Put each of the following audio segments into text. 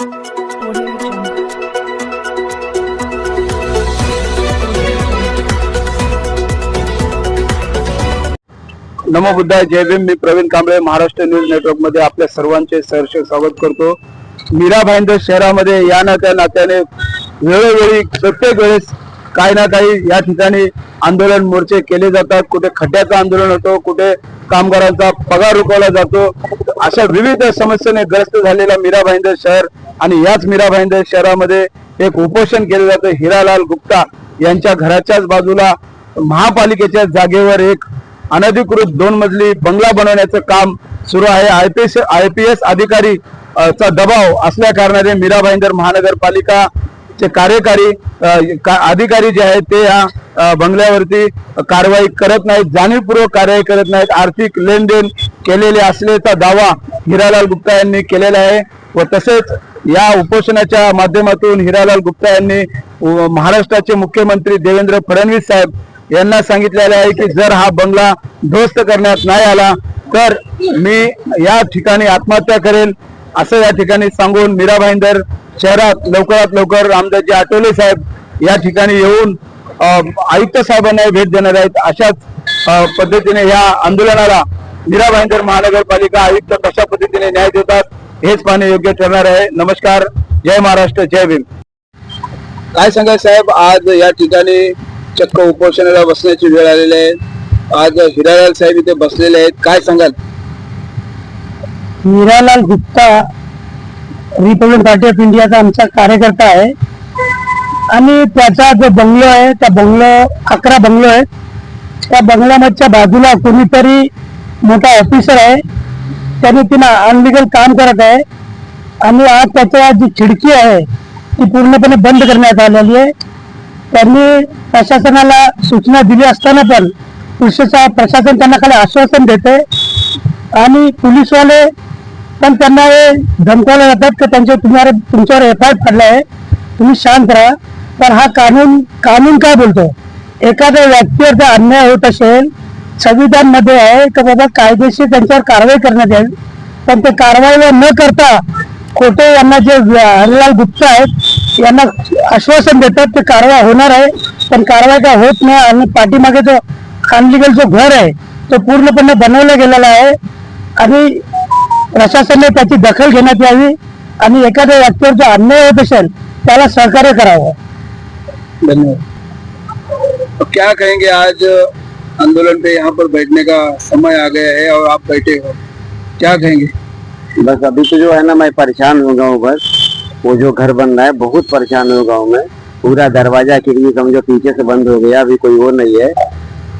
नमो बुद्धा जय भीम. मी प्रवीण कांबळे महाराष्ट्र न्यूज नेटवर्कमध्ये आपल्या सर्वांचे सहर्ष स्वागत करतो. मीरा भाईंदर शहरामध्ये या ना त्या नात्याने वेळोवेळी प्रत्येक वेळेस काही ना काही या ठिकाणी आंदोलन मोर्चे केले जातात. कुठे खड्ड्याचं आंदोलन होतो कुठे कामगारांचा पगार रुकवला जातो. अशा विविध समस्येने ग्रस्त झालेला मीरा भाईंदर शहर आणि याच मीरा भाईंदर शहरामध्ये एक उपोषण केलं जातं हिरालाल गुप्ता यांच्या घराच्याच बाजूला महापालिकेच्या जागेवर एक अनधिकृत दोन मजली बंगला बनवण्याचं काम सुरू आहे. I P S I P S अधिकारी चा दबाव असल्या कारणाने मीरा भाईंदर महानगरपालिका चे कार्यकारी का- अधिकारी जे आहेत ते या बंगल्यावरती कारवाई करत नाहीत जाणीवपूर्वक कारवाई करत नाहीत. आर्थिक लेनदेन केलेले असल्याचा दावा हिरालाल गुप्ता यांनी केलेला आहे व तसेच या उपोषणाच्या माध्यमातून हिरालाल गुप्ता यांनी महाराष्ट्राचे मुख्यमंत्री देवेंद्र फडणवीस साहेब यांना सांगितलेलं आहे की जर हा बंगला ध्वस्त करण्यात नाही आला तर मी या ठिकाणी आत्महत्या करेन असं या ठिकाणी सांगून मीरा भाईंदर शहरात लवकरात लवकर रामदासजी आठवले साहेब या ठिकाणी येऊन आयुक्त साहेबांना भेट देणार आहेत. अशाच पद्धतीने या आंदोलनाला मीरा भाईंदर महानगरपालिका आयुक्त कशा पद्धतीने न्याय देतात हेच पाहणे योग्य ठरणार आहे. नमस्कार. जय महाराष्ट्र जय भीम. काय सांगाल साहेब? आज या ठिकाणी चक्क उपोषणाला बसण्याची वेळ आलेली आहे. आज हिरालाल साहेब इथे बसलेले आहेत. काय सांगाल? Miralal Gupta republic party of इंडियाचा आमचा कार्यकर्ता आहे. आणि त्याचा जो बंगलो आहे त्या बंगलो अकरा बंगलो आहेत. त्या बंगल्यामधच्या बाजूला कोणीतरी मोठा ऑफिसर आहे. त्यांनी तिला अनलिगल काम करत आहे. आणि आज त्याच्या जी खिडकी आहे ती पूर्णपणे बंद करण्यात आलेली आहे. त्यांनी प्रशासनाला सूचना दिली असताना पण पुरुषाचा प्रशासन त्यांना खाली आश्वासन देते आणि पोलीसवाले पण त्यांना हे धमकावले जातात की त्यांच्या तुम्हाला तुमच्यावर एफ आय पडला आहे तुम्ही शांत राहा. पण हा कानून कानून काय बोलतो? एखाद्या व्यक्तीवर जर अन्याय होत असेल संविधानमध्ये आहे की बाबा कायदेशीर त्यांच्यावर कारवाई करण्यात येईल. पण ते कारवाईला न करता खोटे यांना जे हरिलाल गुप्ता आहेत यांना आश्वासन देतात ते कारवाई होणार आहे. पण कारवाई काय होत नाही आणि पाठीमागे जो अनलिगल जो घर आहे तो पूर्णपणे बनवला गेलेला आहे. आणि प्रशासनाने त्याची दखल घेण्यात यावी आणि एखाद्या व्यक्तीवर जो अन्याय होत असेल त्याला सहकार्य करावं. धन्यवाद. तो क्या कहेंगे आज आंदोलन पे यहाँ पर बैठने का समय आ गया है और आप बैठे हो। क्या कहेंगे? बस अभी तो जो है ना, मैं परेशान हो गया हूँ बस वो जो घर बन रहा है, बहुत परेशान हो गया हूँ मैं। पूरा दरवाज़ा खिड़की समझो पीछे से बंद हो गया, अभी कोई वो नहीं है।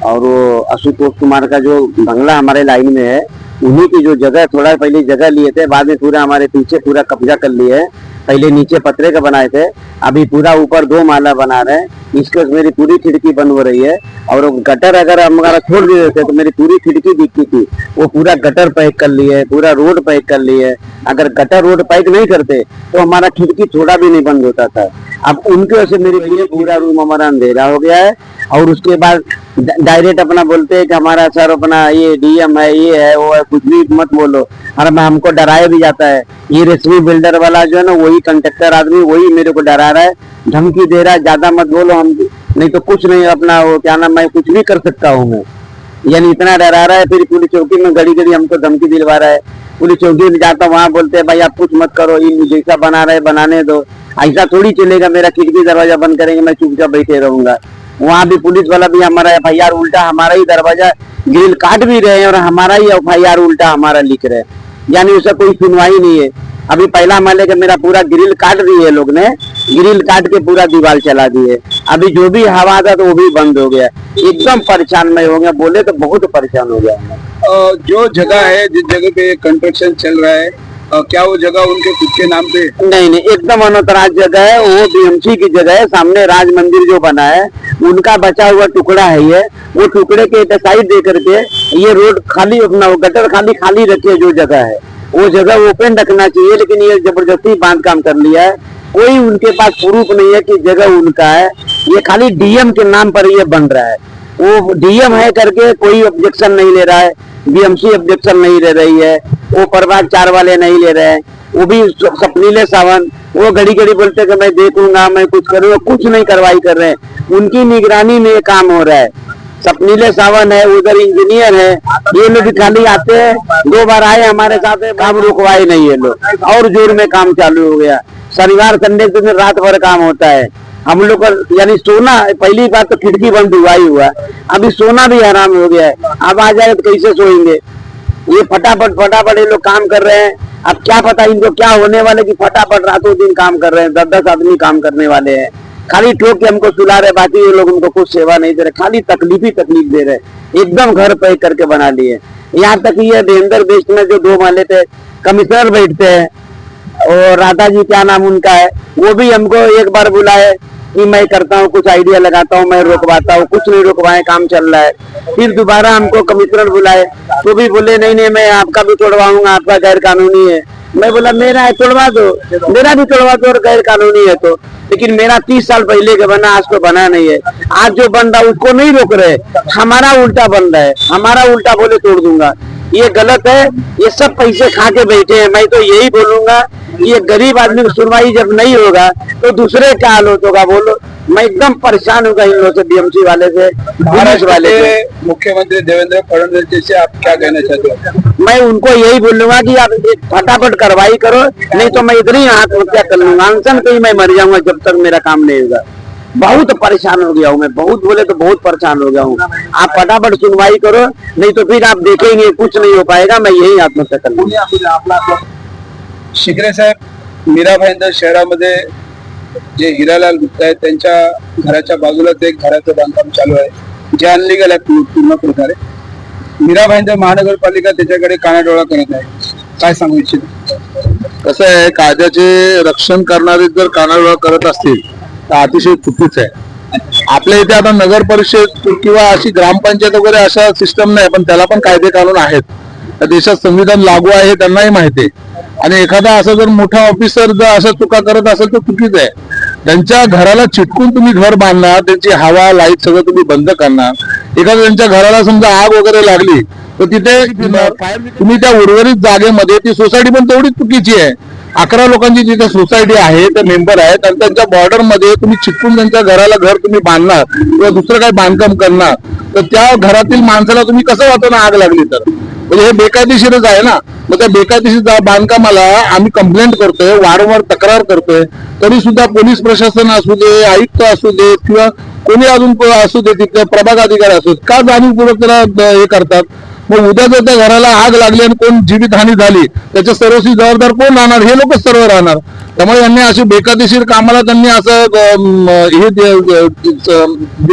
और वो आशुतोष कुमार का जो बंगला हमारे लाइन में है, उन्हीं की जो जगह, थोड़ा पहले जगह लिए थे, बाद में पूरा हमारे पीछे पूरा कब्जा कर लिए है। पहले नीचे पतरे का बनाए थे, अभी पूरा ऊपर दो माला बना रहे हैं। इसके मेरी पूरी खिड़की बंद हो रही है। और गटर अगर हम हमारा छोड़ दिए थे तो मेरी पूरी खिड़की दिखती थी। वो पूरा गटर पैक कर लिए, पूरा रोड पैक कर लिए। अगर गटर रोड पैक नहीं करते तो हमारा खिड़की थोड़ा भी नहीं बंद होता था। अब उनकी वजह से मेरे लिए पूरा रूम हमारा अंधेरा हो गया है और उसके बाद डायरेक्ट अपना बोलते हैं कि हमारा सर अपना ये डीएम है, ये है, वो है, कुछ भी मत बोलो। अरे मैं हमको डराया भी जाता है। ये रेशमी बिल्डर वाला जो है ना, वही कंट्रेक्टर आदमी वही मेरे को डरा रहा है। धमकी दे रहा है, ज़्यादा मत बोलो हम नहीं तो कुछ नहीं अपना वो, क्या नाम मैं कुछ भी कर सकता हूँ मैं। यानी इतना डरा रहा है, फिर पुलिस चौकी में घड़ी घड़ी हमको धमकी दिलवा रहा है। पुलिस चौकी में जाता वहाँ बोलते हैं, भाई आप कुछ मत करो, ये जैसा बना रहे, बनाने दो। ऐसा थोड़ी चलेगा, मेरा खिड़की दरवाज़ा बंद करेंगे, मैं चुपचाप बैठे रहूँगा। वहाँ भी पुलिस वाला भी हमारा एफ़ आई उल्टा, हमारा ही दरवाज़ा ग्रिल काट भी रहे हैं और हमारा ही एफ़ आई आर उल्टा हमारा लिख रहे हैं। यानी उसका कोई सुनवाई नहीं है। अभी पहला माले का मेरा पूरा ग्रिल काट दी है लोग ने, ग्रिल काट के पूरा दीवार चला दिए। अभी जो भी हवा था तो वो भी बंद हो गया। एकदम परेशान मैं हो गया, बोले तो बहुत परेशान हो गया। जो जगह है, जिस जगह पे कंस्ट्रक्शन चल रहा है क्या वो जगह उनके खुद के नाम पे? नहीं नहीं, एकदम अनोतराज जगह है। वो बीएमसी की जगह है। सामने राज मंदिर जो बना है, उनका बचा हुआ टुकड़ा है ये। वो टुकड़े के साइड दे करके ये रोड खाली अपना गटर खाली खाली रखे जो जगह है। वो जगह ओपन रखना चाहिए, लेकिन ये ज़बरदस्ती बाँध काम कर लिया है। कोई उनके पास प्रूफ नहीं है कि जगह उनका है। ये खाली डीएम के नाम पर ये बन रहा है। वो डीएम है करके कोई ऑब्जेक्शन नहीं ले रहा है। बीएमसी ऑब्जेक्शन नहीं ले रही है, वो प्रभाग चार वाले नहीं ले रहे हैं। वो भी सपनीले सावन, वो घड़ी घड़ी बोलते कि मैं देखूँगा, मैं कुछ करूँगा, कुछ नहीं कार्रवाई कर रहे हैं। उनकी निगरानी में ये काम हो रहा है। सपनीले सावन है, उधर इंजीनियर है, ये लोग खाली आते हैं, दो बार आए हमारे साथ, काम रुकवाए नहीं है लोग। और ज़ोर में काम चालू हो गया। शनिवार, संडे के दिन रात भर काम होता है। हम लोग का, यानी सोना, पहली बार तो खिड़की बंद हुआ ही। हुआ अभी सोना भी आराम हो गया है। अब आ जाए तो कैसे सोएँगे? ये फटाफट फटाफट ये लोग काम कर रहे हैं। अब क्या पता इनको क्या होने वाले कि फटाफट रातों दिन काम कर रहे हैं। दस दस आदमी काम करने वाले हैं। खाली ठोक के हमको सुला रहे, बाकी ये लोग उनको कुछ सेवा नहीं दे रहे। खाली तकलीफ़ ही तकलीफ़ दे रहे एकदम घर पे करके बना लिए। यहाँ तक ये डेंदर बेस्ट में जो दो माले थे, कमिश्नर बैठते हैं। और राधा जी, क्या नाम उनका है? वो भी हमको एक बार बुलाए। कि मैं करता हूँ, कुछ आइडिया लगाता हूँ, मैं रोकवाता हूँ, कुछ नहीं रोकवाए, काम चल रहा है। फिर दोबारा हमको कमिश्नर बुलाए तो भी बोले, नहीं नहीं, मैं आपका भी तोड़वाऊँगा, आपका गैर कानूनी है। मैं बोला, मेरा है, तोड़वा दो, मेरा भी तोड़वा दो और गैर कानूनी है तो। लेकिन मेरा तीस साल पहले का बना, आज तो बना नहीं है। आज जो बन रहा उसको नहीं रोक रहे, हमारा उल्टा बन रहा है, हमारा उल्टा बोले तोड़ दूँगा। ये गलत है ये सब पैसे खा के बैठे हैं। मैं तो यही बोलूँगा कि ये गरीब आदमी की सुनवाई जब नहीं होगा तो दूसरे क्या हाल होगा बोलो। मैं एकदम परेशान होगा इन लोगों से डीएमसी वाले से महाराष्ट्र वाले से। मुख्यमंत्री देवेंद्र फडणवीस जी से आप क्या कहना चाहते हो? मैं उनको यही बोलूँगा कि आप फटाफट कार्रवाई करो नहीं तो मैं इधर ही आत्महत्या कर लूँगा? अनशन पे ही मैं मर जाऊँगा जब तक मेरा काम नहीं होगा। बहुत परेशान हो गया हूँ मैं। बहुत बोले तो बहुत परेशान हो गया हूँ। आप फटाफट सुनवाई करो नहीं तो फिर आप देखेंगे कुछ नहीं हो पाएगा मैं यही आत्महत्या कर लूंगा। शिकरे साहेब मीरा भाईंदर शहरामध्ये जे हिरालाल गुप्ता आहेत त्यांच्या घराच्या बाजूलाच एक घराचं बांधकाम चालू आहे. जे अनलिगल आहे पूर्ण प्रकारे. मीरा भाईंदर महानगरपालिका त्याच्याकडे कानाडोळा करत आहे. काय सांगू इच्छित? कसं आहे कायद्याचे रक्षण करणारे जर कानाडोळा करत असतील अतिशय चुकीचं आहे. आपल्या इथे आता नगर परिषद किंवा अशी ग्रामपंचायत वगैरे अशा सिस्टम नाही पण त्याला पण कायदे कानून आहेत. देशात संविधान लागू आहे त्यांनाही माहिती आहे. आणि एखादा असा जर मोठा ऑफिसर जर अशा चुका करत असेल तर चुकीच आहे. त्यांच्या घराला चिटकून तुम्ही घर बांधणार त्यांची हवा लाइट सगळं तुम्ही बंद करणार. एखाद्या त्यांच्या घराला समजा आग वगैरे लागली तर तिथे तुम्ही त्या उर्वरित जागेमध्ये ती सोसायटी पण तेवढीच चुकीची आहे. अकरा लोकांची जिथे सोसायटी आहे ते मेंबर आहेत आणि त्यांच्या बॉर्डरमध्ये तुम्ही चिटकून त्यांच्या घराला घर तुम्ही बांधणार किंवा दुसरं काही बांधकाम करणार तर त्या घरातील माणसाला तुम्ही कसं वाचवणार आग लागली तर? म्हणजे हे बेकायदेशीरच आहे ना? मग त्या बेकायदेशीर बांधकामाला आम्ही कंप्लेंट करतोय वारंवार तक्रार करतोय तरी सुद्धा पोलीस प्रशासन असू दे आयुक्त असू दे किंवा कोणी अजून असू दे तिथले प्रभाग अधिकारी असू का जाणीवपूर्वक त्याला हे करतात? मग उद्या जर त्या घराला आग लागली आणि कोण जीवितहानी झाली त्याच्या सर्वस्वी जबाबदार कोण राहणार? हे लोकच सर्व राहणार. त्यामुळे यांनी अशी बेकायदेशीर कामाला त्यांनी असं हे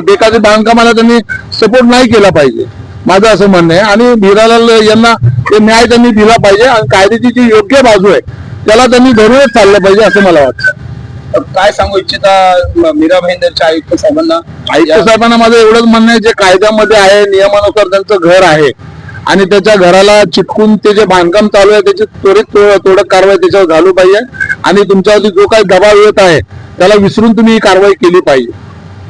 बेकायदेशीर बांधकामाला त्यांनी सपोर्ट नाही केला पाहिजे. माझं असं म्हणणं आहे. आणि भिरालाल यांना ते न्याय त्यांनी दिला पाहिजे आणि कायद्याची जी योग्य बाजू आहे त्याला त्यांनी धरूनच चाललं पाहिजे असं मला वाटतं. काय सांगू इच्छिता मीरा भाईंदरच्या आयुक्त साहेबांना? आयुक्त साहेबांना माझं एवढंच म्हणणं आहे जे कायद्यामध्ये आहे नियमानुसार त्यांचं घर आहे आणि त्याच्या घराला चिटकून ते जे बांधकाम चालू आहे त्याची त्वरित तोडक कारवाई त्याच्यावर घालू पाहिजे. आणि तुमच्यावरती जो काही दबाव येत आहे त्याला विसरून तुम्ही ही कारवाई केली पाहिजे.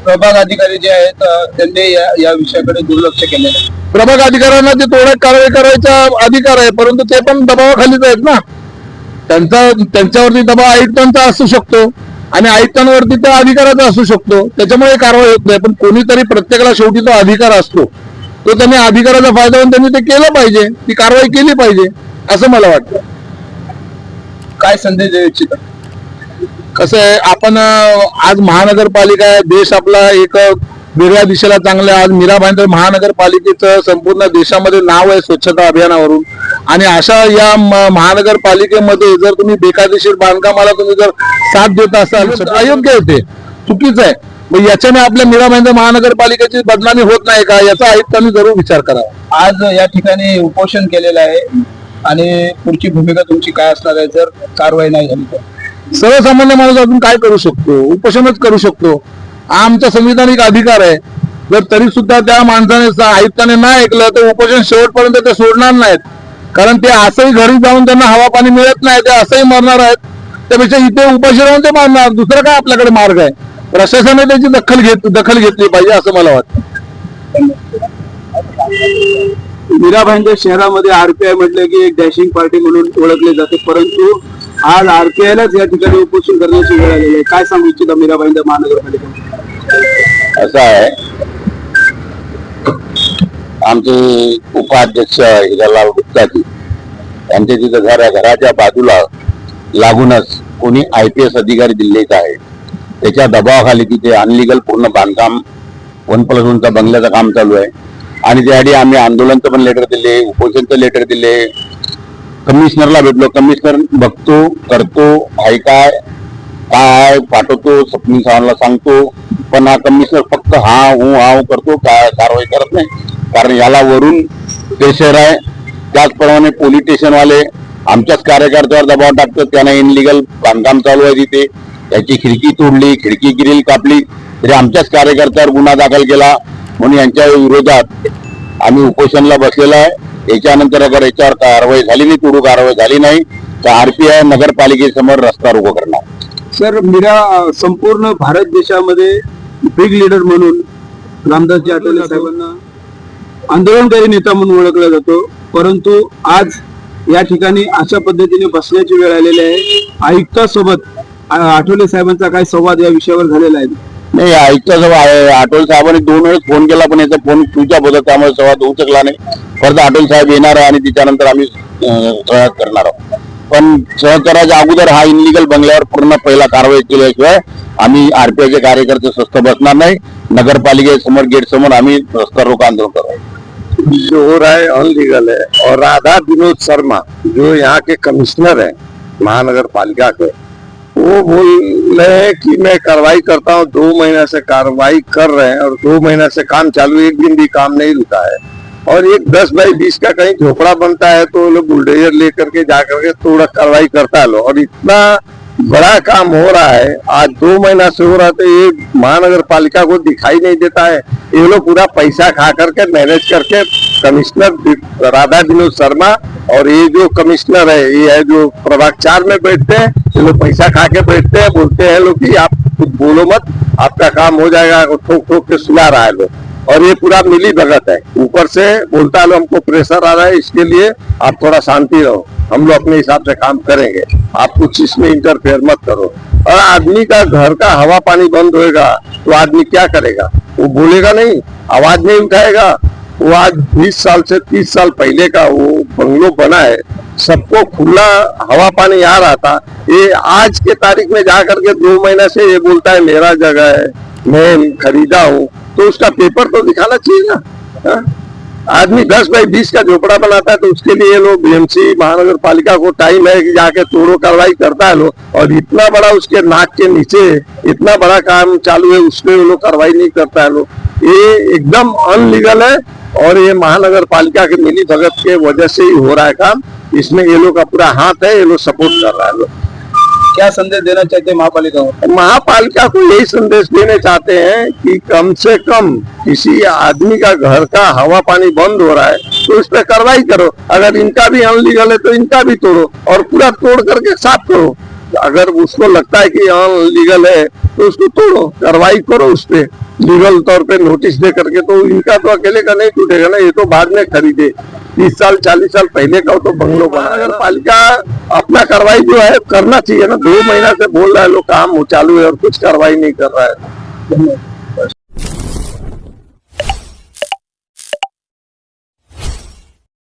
प्रभाग अधिकारी जे आहेत त्यांनी या या विषयाकडे दुर्लक्ष केलेलं आहे. प्रभाग अधिकाऱ्यांना ते तोडक कारवाई करायचा अधिकार आहे परंतु ते पण दबावाखालीच आहेत ना. त्यांचा त्यांच्यावरती दबाव आयुक्तांचा असू शकतो आणि आयुक्तांवरती त्या अधिकाराचा असू शकतो. त्याच्यामुळे कारवाई होत नाही पण कोणीतरी प्रत्येकाला शेवटी तो अधिकार असतो. तो त्यांनी अधिकाराचा फायदा होऊन त्यांनी ते केलं पाहिजे. ती कारवाई केली पाहिजे असं मला वाटतं. काय संदेश देऊ इच्छिता? कसं आहे आपण आज महानगरपालिका आहे देश आपला एक वेगळ्या दिशेला चांगला आहे. आज मीरा भाईंदर महानगरपालिकेचं संपूर्ण देशामध्ये नाव आहे स्वच्छता अभियानावरून. आणि अशा या महानगरपालिकेमध्ये जर तुम्ही बेकायदेशीर बांधकामाला तुम्ही जर साथ देत असाल तर अयोग्य आहे ते. चुकीचं आहे. मग याच्याने आपल्या मीरा भाईंदर महानगरपालिकेची बदनामी होत नाही का? याचा आयुक्तांनी जरूर विचार करावा. आज या ठिकाणी उपोषण केलेलं आहे. आणि पुढची भूमिका तुमची काय असणार आहे जर कारवाई नाही झाली तर? सर्वसामान्य माणूस अजून काय करू शकतो? उपोषणच करू शकतो. हा आमचा संविधानिक अधिकार आहे. जर तरी सुद्धा त्या माणसाने आयुक्ताने नाही ऐकलं तर उपोषण शेवटपर्यंत ते सोडणार नाहीत. कारण ते असंही घरी जाऊन त्यांना हवा पाणी मिळत नाही ते असंही मरणार आहेत. त्यापेक्षा इथे उपोषण राहून ते मारणार. दुसरा काय आपल्याकडे मार्ग आहे? प्रशासनाने त्याची दखल घेत दखल घेतली पाहिजे असं मला वाटतं. मीरा शहरामध्ये आरपीआय म्हटलं की एक डॅशिंग पार्टी म्हणून ओळखले जाते परंतु आज आरपीआयलाच या ठिकाणी उपोषण करण्याची वेळ आलेली आहे. काय सांगू इच्छिता मीरा भाईंदर महानगरपालिका असं आहे. आमचे उपाध्यक्ष हिरालाल गुप्ताजी यांचे तिथं घर घराच्या बाजूला लागूनच कोणी आय पी एस अधिकारी दिल्लीत आहे त्याच्या दबावाखाली तिथे अनलिगल पूर्ण बांधकाम वन प्लस वनचा बंगल्याचं काम चालू आहे. आणि त्यासाठी आम्ही आंदोलनचं पण लेटर दिले उपोषणचं लेटर दिले. कमिशनरला भेटलो. कमिशनर बघतो करतो आहे काय काय पाठवतो स्वप्नील सावंतला सांगतो. पण हा कमिशनर फक्त हा हू हा हू करतो काय कारवाई करत नाही. कारण याला वरून प्रेशर आहे त्याचप्रमाणे पोलीस स्टेशनवाले आमच्याच कार्यकर्त्यावर दबाव टाकतात. त्यांना इनलिगल बांधकाम चालू आहे तिथे. त्याची खिडकी तोडली खिडकी गिरील कापली. तरी आमच्याच कार्यकर्त्यावर गुन्हा दाखल केला. म्हणून यांच्या विरोधात आम्ही उपोषणला बसलेलो आहे. याच्यानंतर अगर याच्यावर कारवाई झाली नाही तुडू कारवाई झाली नाही तर आरपीआय नगरपालिकेसमोर रस्ता रोको करणार. सर मीरा संपूर्ण भारत देशामध्ये बिग लीडर म्हणून रामदासजी आठवले साहेबांना आंदोलनकारी नेता म्हणून ओळखला जातो. परंतु आज या ठिकाणी अशा पद्धतीने बसण्याची वेळ आलेली आहे. आयुक्तासोबत आठवले साहेबांचा काय संवाद या विषयावर झालेला आहे? नाही ऐकता जवळ आहे. आठवले साहेबांनी दोन वेळेस फोन केला पण याचा फोन ऑफ होता त्यामुळे संवाद होऊ शकला नाही. परत आठवले साहेब येणार आहे आणि त्याच्यानंतर आम्ही सहज करणार आहोत. पण सहज करायच्या अगोदर हा इनलिगल बंगल्यावर पूर्ण पहिला कारवाई केल्याशिवाय आम्ही आरपीआयचे कार्यकर्ते स्वस्थ बसणार नाही. नगरपालिकेसमोर गेट समोर आम्ही रस्ता रोको आंदोलन करू. जो हो रहा है अनलीगल है. और राधा विनोद शर्मा जो यहाँ के कमिश्नर है महानगर पालिका के वो बोल रहे हैं कि मैं कार्रवाई करता हूँ, दो महीने से कार्रवाई कर रहे हैं और दो महीने से काम चालू एक दिन भी काम नहीं रुका है। और एक दस बाई बीस का कहीं झोपड़ा बनता है तो लोग बुलडोजर लेकर के जा करके थोड़ा कार्रवाई करता है लोग। और इतना बड़ा काम हो रहा है, आज दो महीना से हो रहा है तो ये महानगर पालिका को दिखाई नहीं देता है। ये लोग पूरा पैसा खा करके मैनेज करके कमिश्नर राधा विनोद शर्मा और ये जो कमिश्नर है, ये है जो प्रभाग चार में बैठते हैं ये लोग पैसा खा के बैठते हैं, बोलते हैं लोग कि आप कुछ बोलो मत, आपका काम हो जाएगा ठोक ठोक के सुना रहा है लोग। और ये पूरा मिली भगत है। ऊपर से बोलता है हमको प्रेशर आ रहा है, इसके लिए आप थोड़ा शांति रहो। हम लोग अपने हिसाब से काम करेंगे। आप कुछ इसमें इंटरफेयर मत करो। और आदमी का घर का हवा पानी बंद होएगा तो आदमी क्या करेगा? वो बोलेगा नहीं, आवाज़ नहीं उठाएगा। वो आज 20 साल से 30 साल पहले का वो बंगलो बना है, सबको खुला हवा पानी आ रहा था। ये आज के तारीख में जा करके दो महीना से ये बोलता है, मेरा जगह है, मैं खरीदा हूँ। तो उसका पेपर तो दिखाना चाहिए ना हाँ? आदमी दस बाई बीस का झोपड़ा बनाता है तो उसके लिए लोग बीएमसी महानगर पालिका को टाइम है कि जाके तोड़ो, कार्रवाई करता है लोग। और इतना बड़ा उसके नाक के नीचे, इतना बड़ा काम चालू है उसमें लोग कार्रवाई नहीं करता है लोग। ये एकदम अनलीगल है और ये महानगर पालिका के मिली भगत के वजह से ही हो रहा है काम। इसमें ये लोग का पूरा हाथ है, ये लोग सपोर्ट कर रहा है लोग। क्या संदेश देना चाहते हैं महापालिका को? महापालिका को यही संदेश देने चाहते हैं कि कम से कम किसी आदमी का घर का हवा पानी बंद हो रहा है तो उस पर कार्रवाई करो। अगर इनका भी अनलीगल है तो इनका भी तोड़ो और पूरा तोड़ करके साफ़ करो। अगर उसको लगता है कि अनलीगल है तो उसको तोड़ो, कार्रवाई करो उस पर लीगल तौर पे नोटिस दे करके तो इनका तो अकेले का नहीं टूटेगा ना, ये तो बाद में खरीदे। तीस साल चालीस साल पहले का तो बंगलो बना पालिका अपना कार्रवाई जो है करना चाहिए ना. दो महीना से बोल रहा है लोग काम चालू है और कुछ कार्रवाई नहीं कर रहा है.